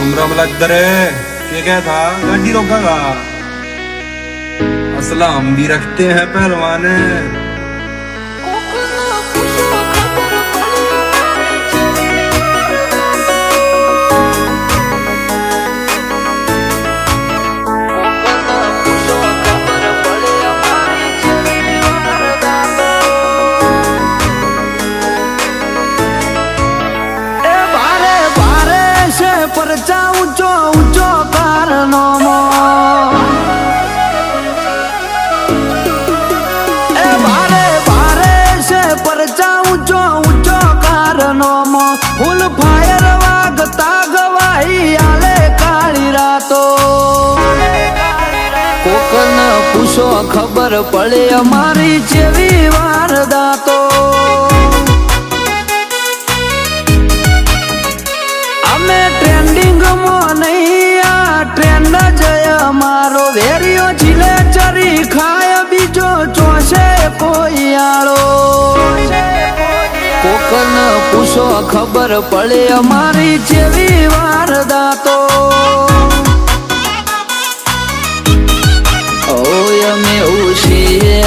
राम राम लग रे ये क्या था गाड़ी रोकागा असला हम भी रखते हैं पहलवान છે પરચા ઊંચો ઊંચો કારનો એ ભારે ભારે છે પરચા ફાયર વાગતા આલે કાળી રાતો. પૂછો ખબર પડે અમારી જેવી વારદાતો. નહીં આ ટ્રેન્ડ જય અમારો વેરિયો જીલે ચરી ખાય, બીજો ચોસે કોઈ આળો કોકન પૂછો ખબર પડે અમારી જેવી વારદાતો. ઓય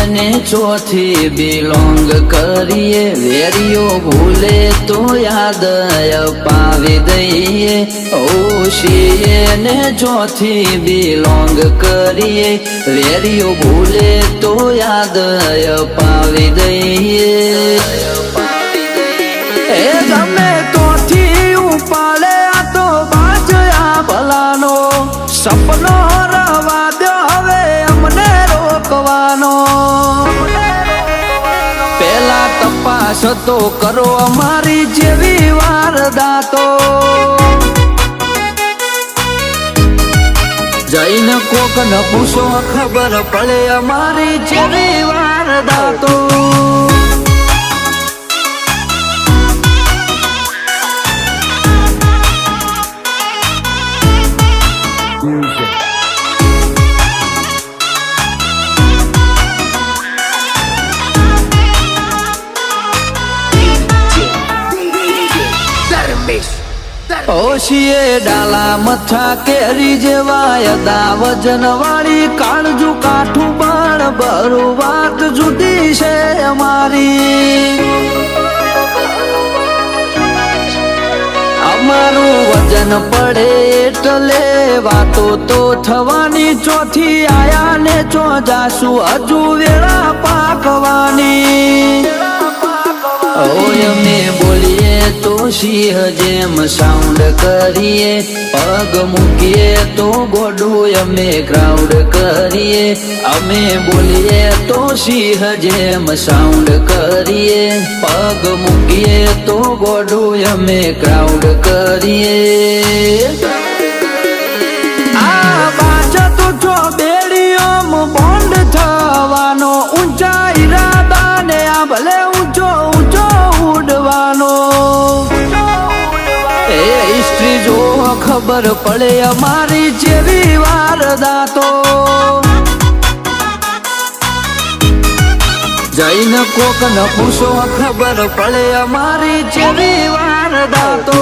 ને ચોથી બિલોંગ કરીએ. વેરીઓ ભૂલે તો યાદ અપાવી દઈએ. ઓશીએ ને ચોથી બિલોંગ કરીએ. વેરીઓ ભૂલે તો યાદ અપાવી દઈએ. તપાસ કરો અમારી જેવી વારદાતો. જઈને કોક ન પૂછો ખબર પડે અમારી જેવી વારદાતો. ઓશીએ ડાલા મથા કેરી જેવાય દા વજનવાળી કાળજું કાઠું બાણ બરું વાત જુદી છે અમારી. અમારું વજન પડે એટલે વાતો તો થવાની ચોથી આયા ને ચો જાશું હજુ વેળા પાકવાની. ઓય અમે બોલીએ તો સિંહ જેમ સાઉન્ડ કરીએ, પગ મૂકીએ તો ગોડું અમે ક્રાઉડ કરીએ. અમે બોલીએ તો સિંહ જેમ સાઉન્ડ કરીએ, પગ મૂકીએ તો ગોડું અમે ક્રાઉડ કરીએ. હિસ્ટ્રી જો ખબર પડે અમારી જેવી વારદાતો. જઈને કોક ન પૂછો ખબર પડે અમારી જેવી વારદાતો.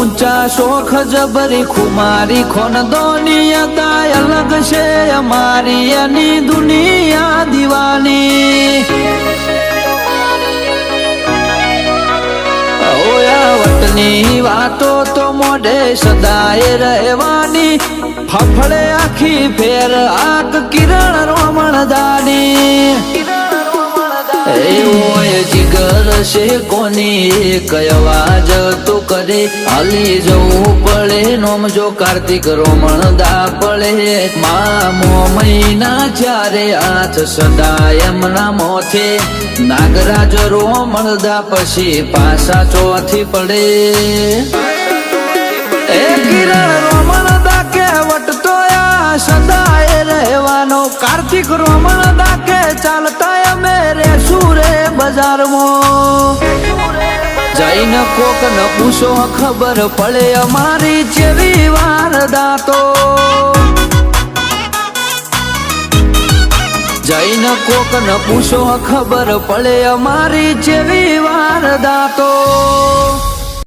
ઊંચા શોખ જબરી ખુમારી ખોન દોનિયતા અલગ છે અમારી એની દુનિયા દીવાની. વટની વાતો તો મોઢે સદાય રહેવાની. ફફડે આખી ફેર આક કિરણ રોમણ દાની. જીગર કોને? એક તો કરે. હાલી જવું પડે. નોમ જો કાર્તિક રોમણ દા પડે. મામો મહિના ચારે હાથ સદા એમના મોથે. નાગરાજ રોમણ દા પછી પાસા ચોથી પડે. એ કિરણ રોમણ દા કે વટતો આ. સદાય રહેવાનો કાર્તિક રોમણ દા કે ચાલતા જઈને કોક ન પૂછો ખબર પડે અમારી જેવી વારદાતો જઈને કોક ન પૂછો ખબર પડે અમારી જેવી વારદાતો